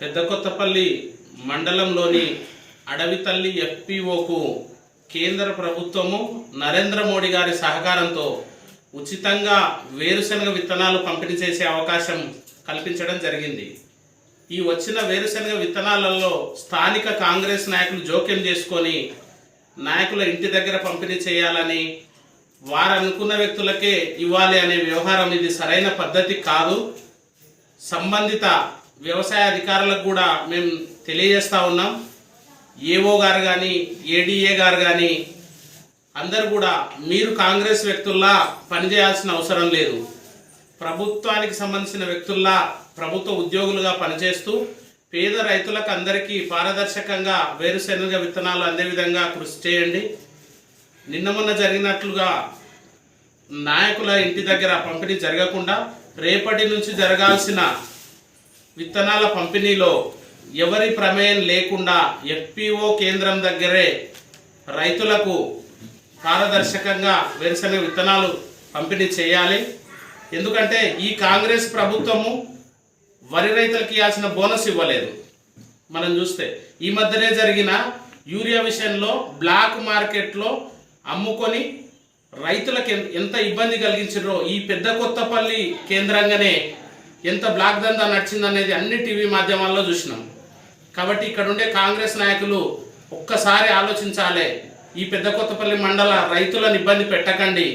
పెద్ద కొత్తపల్లి మండలంలోని అడవితల్లి ఎఫ్పిఓకు కేంద్ర ప్రభుత్వము నరేంద్ర మోడీ గారి సహకారంతో ఉచితంగా వేరుశనగ విత్తనాలు పంపిణీ చేసే అవకాశం కల్పించడం జరిగింది. ఈ వచ్చిన వేరుశనగ విత్తనాలలో స్థానిక కాంగ్రెస్ నాయకులు జోక్యం చేసుకొని నాయకుల ఇంటి దగ్గర పంపిణీ చేయాలని వారు అనుకున్న వ్యక్తులకే ఇవ్వాలి అనే వ్యవహారం ఇది సరైన పద్ధతి కాదు. సంబంధిత వ్యవసాయ అధికారులకు కూడా మేము తెలియజేస్తా ఉన్నాం. ఏఓ గారు కానీ ఏడీఏ గారు కానీ అందరు కూడా మీరు కాంగ్రెస్ వ్యక్తుల్లా పనిచేయాల్సిన అవసరం లేదు. ప్రభుత్వానికి సంబంధించిన వ్యక్తుల్లా ప్రభుత్వ ఉద్యోగులుగా పనిచేస్తూ పేద రైతులకు అందరికీ పారదర్శకంగా వేరుశెనగ విత్తనాలు అందే విధంగా కృషి చేయండి. నిన్న మొన్న జరిగినట్లుగా నాయకుల ఇంటి దగ్గర పంపిణీ జరగకుండా రేపటి నుంచి జరగాల్సిన విత్తనాల పంపిణీలో ఎవరి ప్రమేయం లేకుండా ఎఫ్పిఓ కేంద్రం దగ్గరే రైతులకు పారదర్శకంగా వేరుశనగ విత్తనాలు పంపిణీ చేయాలి. ఎందుకంటే ఈ కాంగ్రెస్ ప్రభుత్వము వరి రైతులకు ఇవ్వాల్సిన బోనస్ ఇవ్వలేదు. మనం చూస్తే ఈ మధ్యనే జరిగిన యూరియా విషయంలో బ్లాక్ మార్కెట్లో అమ్ముకొని రైతులకు ఎంత ఇబ్బంది కలిగించారో ఈ పెద్ద కొత్తపల్లి కేంద్రంగానే ఎంత బ్లాక్ దందా నడిచిందనేది అన్ని టీవీ మాధ్యమాల్లో చూసినాం. కాబట్టి ఇక్కడ ఉండే కాంగ్రెస్ నాయకులు ఒక్కసారి ఆలోచించాలి. ఈ పెద్ద కొత్తపల్లి మండల రైతులను ఇబ్బంది పెట్టకండి.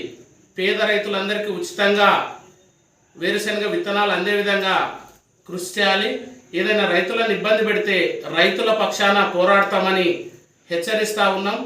పేద రైతులందరికీ ఉచితంగా వేరుశనగ విత్తనాలు అందే విధంగా కృషి చేయాలి. ఏదైనా రైతులను ఇబ్బంది పెడితే రైతుల పక్షాన పోరాడతామని హెచ్చరిస్తూ ఉన్నాం.